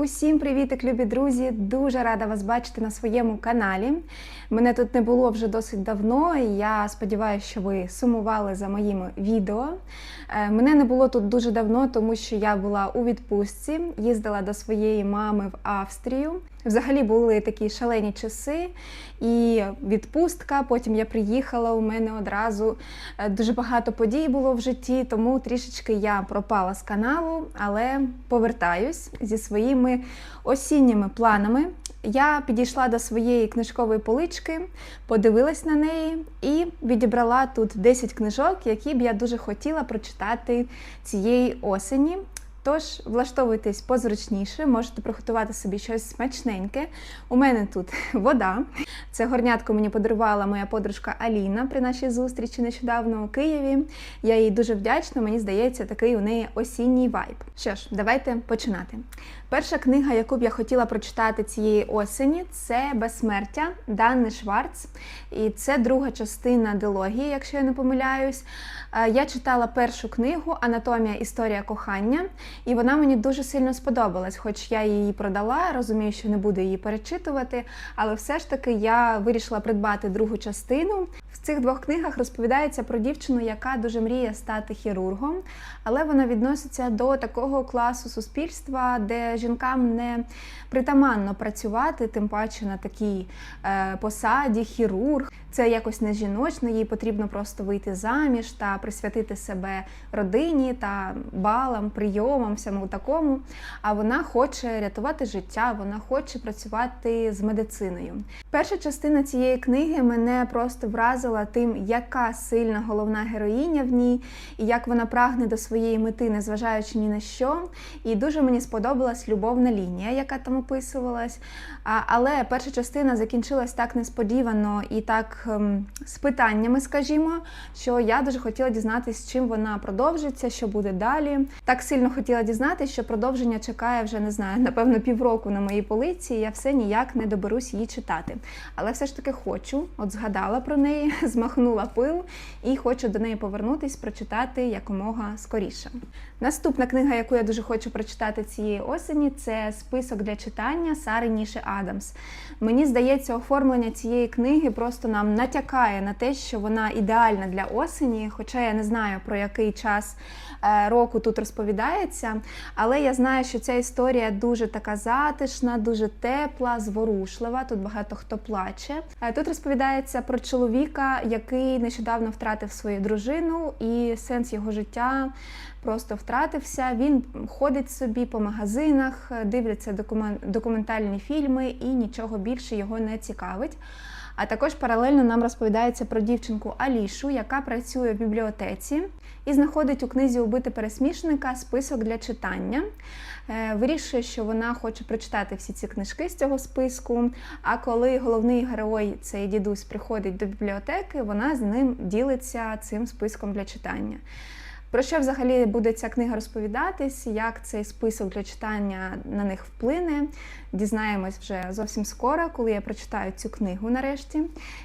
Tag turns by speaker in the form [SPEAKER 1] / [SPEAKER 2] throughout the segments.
[SPEAKER 1] Усім привітик, любі друзі! Дуже рада вас бачити на своєму каналі. Мене тут не було вже досить давно, і я сподіваюся, що ви сумували за моїми відео. Е, Мене не було тут дуже давно, тому що я була у відпустці, їздила до своєї мами в Австрію. Взагалі були такі шалені часи, і відпустка. Потім я приїхала. У мене одразу е, дуже багато подій було в житті, тому трішечки я пропала з каналу, але повертаюсь зі своїми осінніми планами. Я підійшла до своєї книжкової полички, подивилась на неї і відібрала тут 10 книжок, які б я дуже хотіла прочитати цієї осені. Тож влаштовуйтесь позручніше, можете приготувати собі щось смачненьке. У мене тут вода. Це горнятко мені подарувала моя подружка Аліна при нашій зустрічі нещодавно у Києві. Я їй дуже вдячна. Мені здається, такий у неї осінній вайб. Що ж, давайте починати. Перша книга, яку б я хотіла прочитати цієї осені, це Безсмертя Данни Шварц. І це друга частина дилогії, якщо я не помиляюсь. Е, Я читала першу книгу Анатомія історія кохання, і вона мені дуже сильно сподобалась. Хоч я її продала, розумію, що не буду її перечитувати, але все ж таки я вирішила придбати другу частину. В цих двох книгах розповідається про дівчину, яка дуже мріє стати хірургом, але вона відноситься до такого класу суспільства, де жінкам не притаманно працювати, тим паче на такій е, посаді хірург. Це якось не жіночно, їй потрібно просто вийти заміж та присвятити себе родині та балам, прийомам, всьому такому. А вона хоче рятувати життя, вона хоче працювати з медициною. Перша частина цієї книги мене просто вразила тим, яка сильна головна героїня в ній, і як вона прагне до своєї мети, незважаючи ні на що. І дуже мені сподобалась любовна лінія, яка там описувалась. Але перша частина закінчилась так несподівано і так ем, з питаннями, скажімо, що я дуже хотіла дізнатися, чим вона продовжиться, що буде далі. Так сильно хотіла дізнатися, що продовження чекає вже не знаю, напевно, півроку на моїй полиці. і Я все ніяк не доберусь її читати. Але все ж таки хочу, от згадала про неї, змахнула пил і хочу до неї повернутись, прочитати якомога скоріше. Наступна книга, яку я дуже хочу прочитати цієї осені, це список для читання Сари Ніші Адамс. Мені здається, оформлення цієї книги просто нам натякає на те, що вона ідеальна для осені, хоча я не знаю про який час року тут розповідається. Але я знаю, що ця історія дуже така затишна, дуже тепла, зворушлива. Тут багато хто плаче. Е, Тут розповідається про чоловіка, який нещодавно втратив свою дружину, і сенс його життя просто втратився. Він ходить собі по магазинах, дивляться докумен- документальні фільми і нічого більше його не цікавить. А також паралельно нам розповідається про дівчинку Алішу, яка працює в бібліотеці і знаходить у книзі Убити пересмішника список для читання. Е, Вирішує, що вона хоче прочитати всі ці книжки з цього списку. А коли головний герой, цей дідусь, приходить до бібліотеки, вона з ним ділиться цим списком для читання. Про що взагалі буде ця книга розповідатись, як цей список для читання на них вплине, дізнаємось вже зовсім скоро, коли я прочитаю цю книгу нарешті.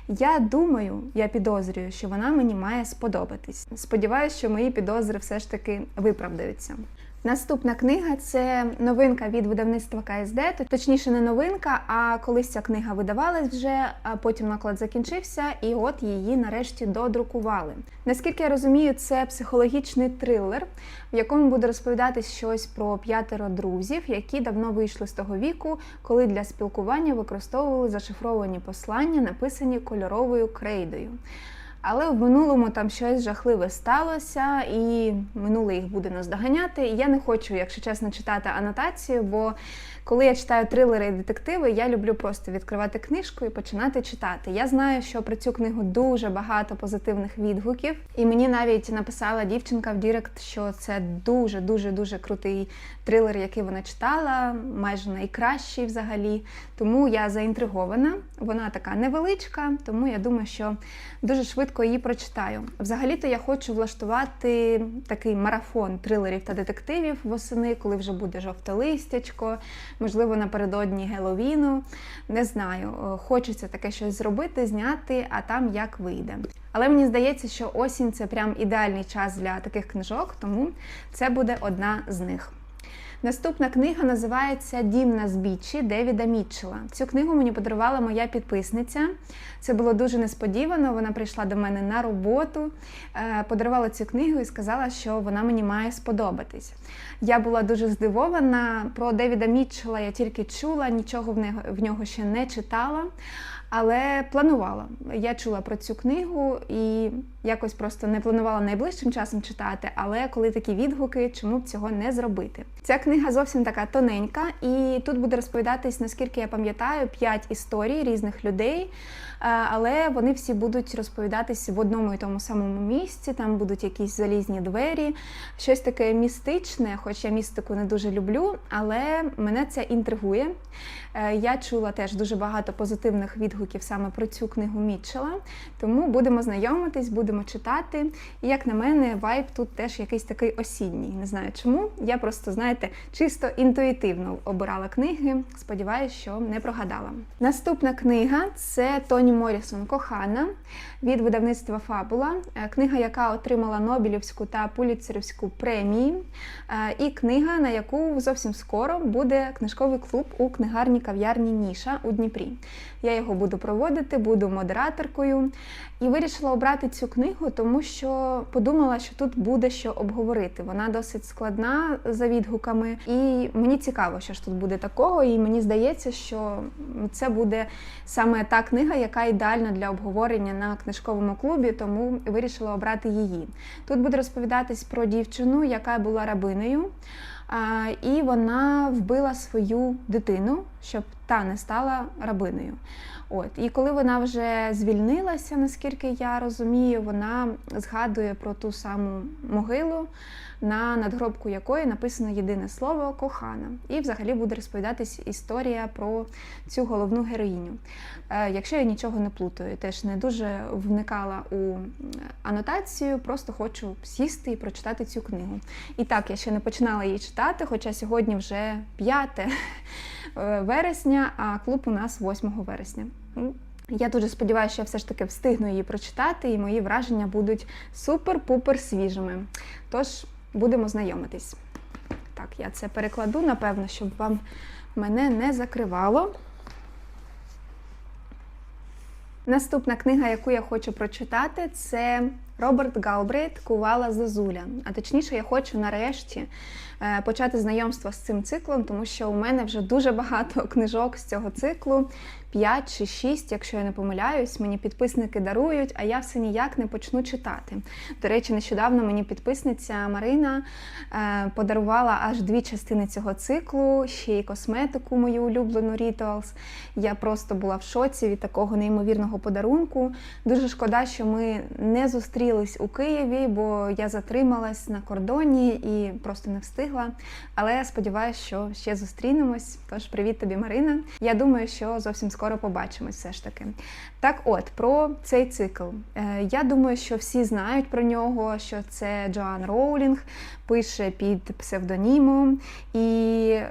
[SPEAKER 1] Я думаю, я підозрюю, що вона мені має сподобатись. Сподіваюся, що мої підозри все ж таки виправдаються. Наступна книга це новинка від видавництва КСД, точніше, не новинка, а колись ця книга видавалась вже, потім наклад закінчився, і от її нарешті додрукували. Наскільки я розумію, це психологічний трилер, в якому буде розповідатись щось про п'ятеро друзів, які давно вийшли з того віку, коли для спілкування використовували зашифровані послання, написані кольоровою крейдою. Але в минулому там щось жахливе сталося, і минуле їх буде наздоганяти. І я не хочу, якщо чесно, читати анотацію, бо коли я читаю трилери і детективи, я люблю просто відкривати книжку і починати читати. Я знаю, що про цю книгу дуже багато позитивних відгуків, і мені навіть написала дівчинка в Дірект, що це дуже дуже дуже крутий трилер, який вона читала, майже найкращий взагалі. Тому я заінтригована. Вона така невеличка, тому я думаю, що дуже швидко її прочитаю. Взагалі-то я хочу влаштувати такий марафон трилерів та детективів восени, коли вже буде жовте листячко, можливо, напередодні Геловіну. Не знаю, е, хочеться таке щось зробити, зняти, а там як вийде. Але мені здається, що осінь це прям ідеальний час для таких книжок, тому це буде одна з них. Наступна книга називається Дім на збіччі Девіда Мітчела. Цю книгу мені подарувала моя підписниця. Це було дуже несподівано. Вона прийшла до мене на роботу, е, подарувала цю книгу і сказала, що вона мені має сподобатись. Я була дуже здивована. Про Девіда Мітчела я тільки чула, нічого в нього, в нього ще не читала. Але планувала. Я чула про цю книгу і якось просто не планувала найближчим часом читати. Але коли такі відгуки, чому б цього не зробити? Ця книга зовсім така тоненька, і тут буде розповідатись, наскільки я пам'ятаю, п'ять історій різних людей. Е, Але вони всі будуть розповідатись в одному і тому самому місці. Там будуть якісь залізні двері, щось таке містичне, хоч я містику не дуже люблю, але мене це інтригує. Е, Я чула теж дуже багато позитивних відгуків саме про цю книгу Мітчела. Тому будемо знайомитись, будемо читати. І як на мене, вайб тут теж якийсь такий осінній. Не знаю чому. Я просто, знаєте, чисто інтуїтивно обирала книги. Сподіваюсь, що не прогадала. Наступна книга це Тоні Морісон Кохана від видавництва Фабула. Е, Книга, яка отримала Нобелівську та Пуліцерівську премії. Е, І книга, на яку зовсім скоро буде книжковий клуб у книгарні кав'ярні Ніша у Дніпрі. Я його буду проводити, буду модераторкою. І вирішила обрати цю книгу, тому що подумала, що тут буде що обговорити. Вона досить складна за відгуками, і мені цікаво, що ж тут буде такого. І мені здається, що це буде саме та книга, яка ідеальна для обговорення на книжковому клубі, тому вирішила обрати її. Тут буде розповідатись про дівчину, яка була рабинею. І вона вбила свою дитину, щоб та не стала рабинею. От і коли вона вже звільнилася, наскільки я розумію, вона згадує про ту саму могилу, на надгробку якої написано єдине слово кохана. І взагалі буде розповідатись історія про цю головну героїню. Е, Якщо я нічого не плутаю, теж не дуже вникала у анотацію, просто хочу сісти і прочитати цю книгу. І так, я ще не починала її читати, хоча сьогодні вже 5 вересня, а клуб у нас 8 вересня. Ну, Я дуже сподіваюся, що я все ж таки встигну її прочитати, і мої враження будуть супер-пупер свіжими. Тож будемо знайомитись. Так, я це перекладу, напевно, щоб вам мене не закривало. Наступна книга, яку я хочу прочитати, це Роберт Галбрейт Кувала Зозуля. А точніше, я хочу нарешті е, почати знайомство з цим циклом, тому що у мене вже дуже багато книжок з цього циклу. 5 чи 6, якщо я не помиляюсь, мені підписники дарують, а я все ніяк не почну читати. До речі, нещодавно мені підписниця Марина е, подарувала аж дві частини цього циклу, ще й косметику, мою улюблену Rituals. Я просто була в шоці від такого неймовірного подарунку. Дуже шкода, що ми не зустрілись у Києві, бо я затрималась на кордоні і просто не встигла. Але сподіваюся, що ще зустрінемось. Тож привіт тобі, Марина. Я думаю, що зовсім скоро побачимось все ж таки. Так от, про цей цикл. Е, Я думаю, що всі знають про нього, що це Джоан Роулінг пише під псевдонімом, і е,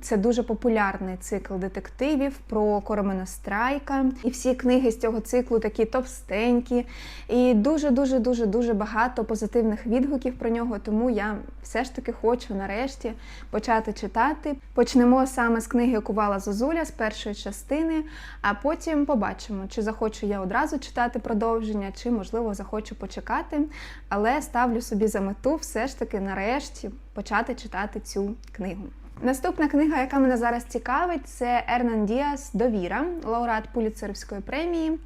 [SPEAKER 1] це дуже популярний цикл детективів про Коромена Страйка. І всі книги з цього циклу такі товстенькі, і дуже дуже дуже дуже багато позитивних відгуків про нього. Тому я все ж таки хочу нарешті почати читати. Почнемо саме з книги Кувала Зозуля з першої частини, а потім побачимо, чи захочу я одразу читати продовження, чи можливо захочу почекати. Але ставлю собі за мету все ж таки нарешті почати читати цю книгу. Наступна книга, яка мене зараз цікавить, це Ернан Діас Довіра, лауреат Пуліцерівської премії.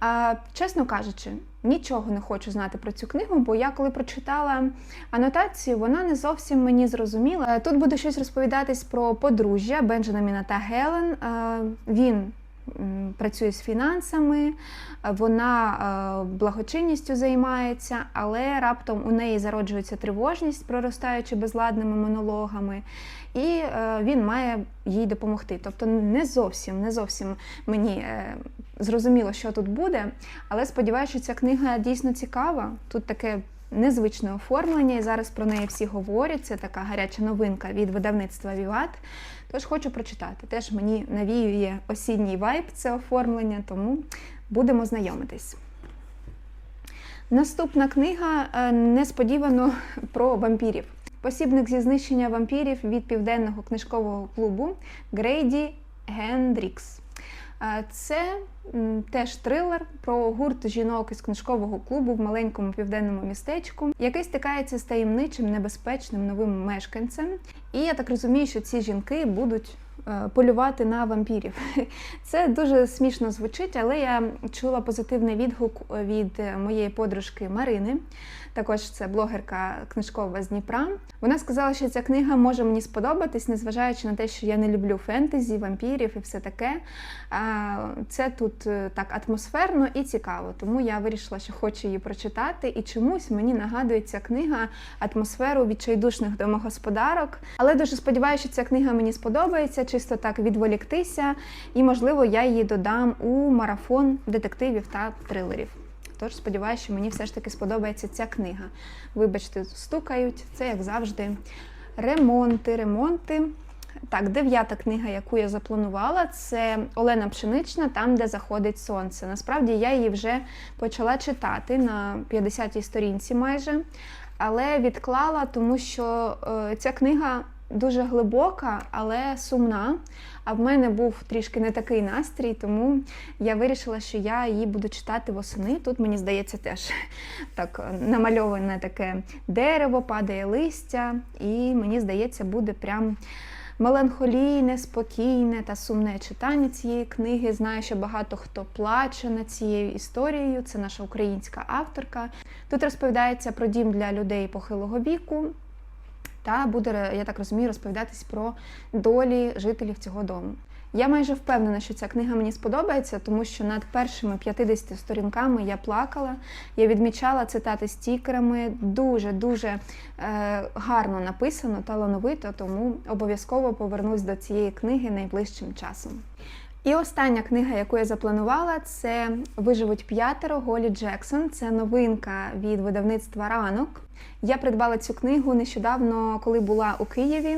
[SPEAKER 1] А, чесно кажучи, нічого не хочу знати про цю книгу, бо я коли прочитала анотацію, вона не зовсім мені зрозуміла. Е, Тут буде щось розповідатись про подружжя Бенджаміна та Гелен. Е, Він працює з фінансами, вона е, благочинністю займається, але раптом у неї зароджується тривожність, проростаючи безладними монологами, і е, він має їй допомогти. Тобто не зовсім, не зовсім мені е, зрозуміло, що тут буде, але сподіваюся, що ця книга дійсно цікава. Тут таке незвичне оформлення, і зараз про неї всі говорять. Це така гаряча новинка від видавництва Віват. Тож хочу прочитати. Теж мені навіює осінній вайб це оформлення, тому будемо знайомитись. Наступна книга е, несподівано про вампірів. Посібник зі знищення вампірів від південного книжкового клубу Грейді Гендрікс. Е, Це теж трилер про гурт жінок із книжкового клубу в маленькому південному містечку, який стикається з таємничим небезпечним новим мешканцем. І я так розумію, що ці жінки будуть е, полювати на вампірів. Це дуже смішно звучить, але я чула позитивний відгук від е, моєї подружки Марини. Також це блогерка книжкова з Дніпра. Вона сказала, що ця книга може мені сподобатись, незважаючи на те, що я не люблю фентезі, вампірів і все таке. Це тут е, так атмосферно і цікаво, тому я вирішила, що хочу її прочитати. І чомусь мені нагадує ця книга атмосферу відчайдушних домогосподарок. Але дуже сподіваюся, що ця книга мені сподобається, чисто так відволіктися, і можливо я її додам у марафон детективів та трилерів. Тож сподіваюся, що мені все ж таки сподобається ця книга. Вибачте, стукають, це як завжди. Ремонти, ремонти. Так, дев'ята книга, яку я запланувала, це Олена Пшенична, там, де заходить сонце. Насправді я її вже почала читати на 50-й сторінці майже, але відклала, тому що е, ця книга дуже глибока, але сумна. А в мене був трішки не такий настрій, тому я вирішила, що я її буду читати восени. Тут, мені здається, теж так намальоване таке дерево, падає листя, і мені здається, буде прям. Меланхолійне, спокійне та сумне читання цієї книги. Знаю, що багато хто плаче над цією історією. Це наша українська авторка. Тут розповідається про дім для людей похилого віку. Та буде, я так розумію, розповідатись про долі жителів цього дому. Я майже впевнена, що ця книга мені сподобається, тому що над першими 50 сторінками я плакала, я відмічала цитати стікерами. Дуже дуже е, гарно написано, талановито, тому обов'язково повернусь до цієї книги найближчим часом. І остання книга, яку я запланувала, це Виживуть п'ятеро Голі Джексон. Це новинка від видавництва ранок. Я придбала цю книгу нещодавно, коли була у Києві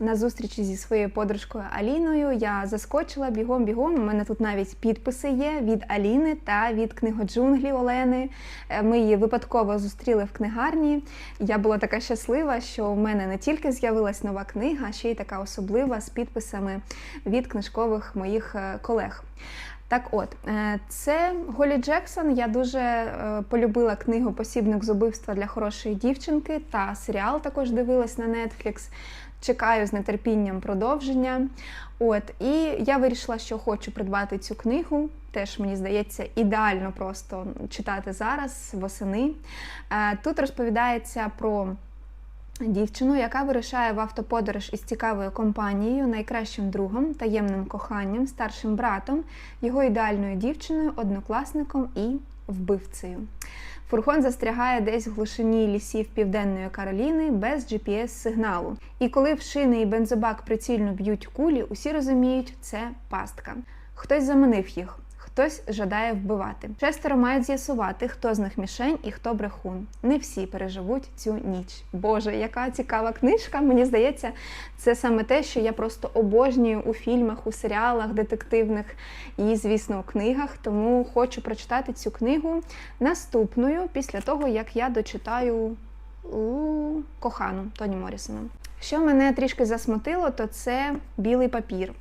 [SPEAKER 1] на зустрічі зі своєю подружкою Аліною. Я заскочила бігом-бігом. У мене тут навіть підписи є від Аліни та від книгоджунглі Олени. Е, Ми її випадково зустріли в книгарні. Я була така щаслива, що в мене не тільки з'явилась нова книга, а ще й така особлива з підписами від книжкових моїх е, колег. Так от, е, це Голі Джексон. Я дуже е, полюбила книгу Посібник з убивства для хорошої дівчинки та серіал також дивилась на Netflix. Чекаю з нетерпінням продовження. От, і я вирішила, що хочу придбати цю книгу. Теж мені здається, ідеально просто читати зараз, восени. Е, Тут розповідається про Дівчину, яка вирушає в автоподорож із цікавою компанією, найкращим другом, таємним коханням, старшим братом, його ідеальною дівчиною, однокласником і вбивцею. Фургон застрягає десь в глушині лісів Південної Кароліни без GPS-сигналу. І коли в шини і бензобак прицільно б'ють кулі, усі розуміють, це пастка. Хтось заманив їх. Хтось жадає вбивати. Шестеро мають з'ясувати, хто з них мішень і хто брехун. Не всі переживуть цю ніч. Боже, яка цікава книжка! Мені здається, це саме те, що я просто обожнюю у фільмах, у серіалах детективних і, звісно, у книгах. Тому хочу прочитати цю книгу наступною після того, як я дочитаю кохану Тоні Морісона. Що мене трішки засмутило, то це білий папір.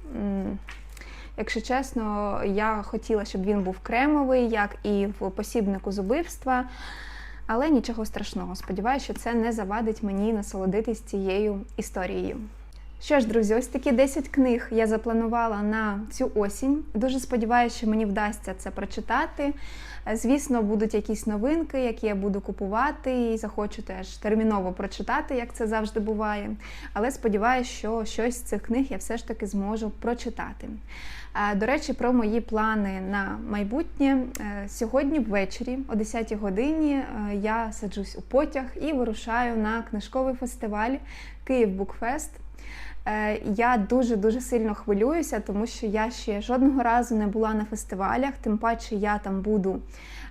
[SPEAKER 1] Якщо чесно, я хотіла, щоб він був кремовий, як і в посібнику з убивства. Але нічого страшного. Сподіваюся, що це не завадить мені насолодитись цією історією. Що ж, друзі, ось такі 10 книг я запланувала на цю осінь. Дуже сподіваюся, що мені вдасться це прочитати. Звісно, будуть якісь новинки, які я буду купувати, і захочу теж терміново прочитати, як це завжди буває. Але сподіваюся, що щось з цих книг я все ж таки зможу прочитати. До речі, про мої плани на майбутнє. Е, Сьогодні ввечері, о 10 годині, е, я саджусь у потяг і вирушаю на книжковий фестиваль Київ Букфест. Е, Я дуже дуже сильно хвилююся, тому що я ще жодного разу не була на фестивалях, тим паче я там буду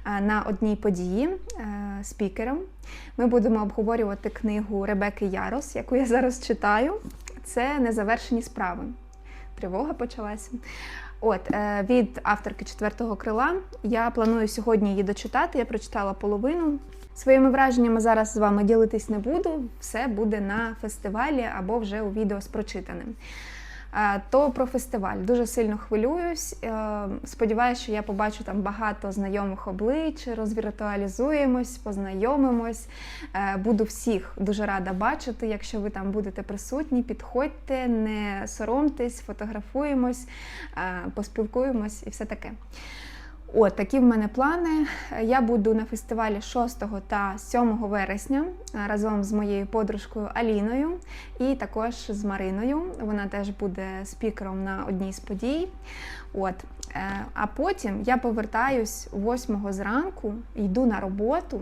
[SPEAKER 1] е, на одній події е, спікером. Ми будемо обговорювати книгу Ребекки Ярос, яку я зараз читаю. Це незавершені справи. Тривога почалася. От від авторки четвертого крила я планую сьогодні її дочитати. Я прочитала половину. Своїми враженнями зараз з вами ділитись не буду. Все буде на фестивалі або вже у відео з прочитаним. Е, То про фестиваль дуже сильно хвилююсь. Е, Сподіваюся, що я побачу там багато знайомих облич, розвіртуалізуємось, познайомимось. Е, Буду всіх дуже рада бачити. Якщо ви там будете присутні, підходьте, не соромтесь, фотографуємось, поспілкуємось і все таке. От такі в мене плани. Я буду на фестивалі 6 та 7 вересня е, разом з моєю подружкою Аліною і також з Мариною. Вона теж буде спікером на одній з подій. От. е, А потім я повертаюсь 8 зранку, йду на роботу.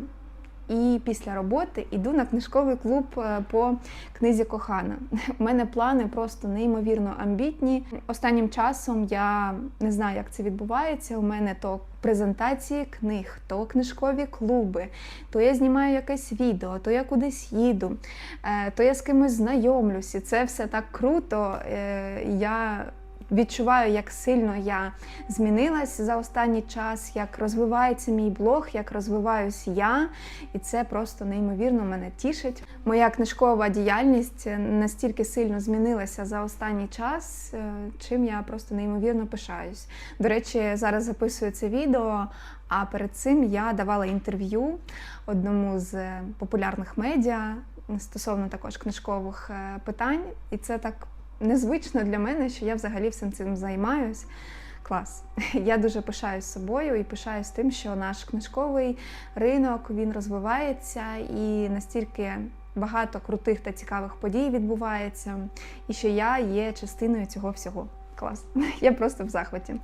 [SPEAKER 1] І після роботи йду на книжковий клуб е, по книзі Кохана. У мене плани просто неймовірно амбітні. Останнім часом я не знаю, як це відбувається. У мене то презентації книг, то книжкові клуби, то я знімаю якесь відео, то я кудись їду, е, то я з кимось знайомлюсь. І це все так круто. Е, Я відчуваю, як сильно я змінилась за останній час, як розвивається мій блог, як розвиваюсь я, і це просто неймовірно мене тішить. Моя книжкова діяльність настільки сильно змінилася за останній час, е, чим я просто неймовірно пишаюсь. До речі, зараз записую це відео. А перед цим я давала інтерв'ю одному з популярних медіа стосовно також книжкових е, питань, і це так незвично для мене, що я взагалі всім цим займаюсь. Клас. Я дуже пишаюсь собою і пишаюсь тим, що наш книжковий ринок він розвивається і настільки багато крутих та цікавих подій відбувається, і що я є частиною цього всього. Клас. Я просто в захваті.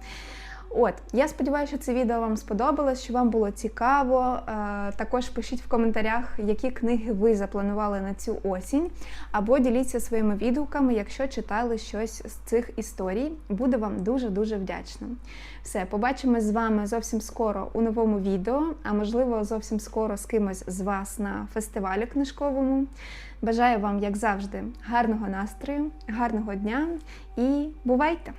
[SPEAKER 1] От, я сподіваюся, що це відео вам сподобалось, що вам було цікаво. Е, також пишіть в коментарях, які книги ви запланували на цю осінь, або діліться своїми відгуками, якщо читали щось з цих історій. Буду вам дуже-дуже вдячна. Все, побачимось з вами зовсім скоро у новому відео, а можливо, зовсім скоро з кимось з вас на фестивалі книжковому. Бажаю вам, як завжди, гарного настрою, гарного дня і бувайте!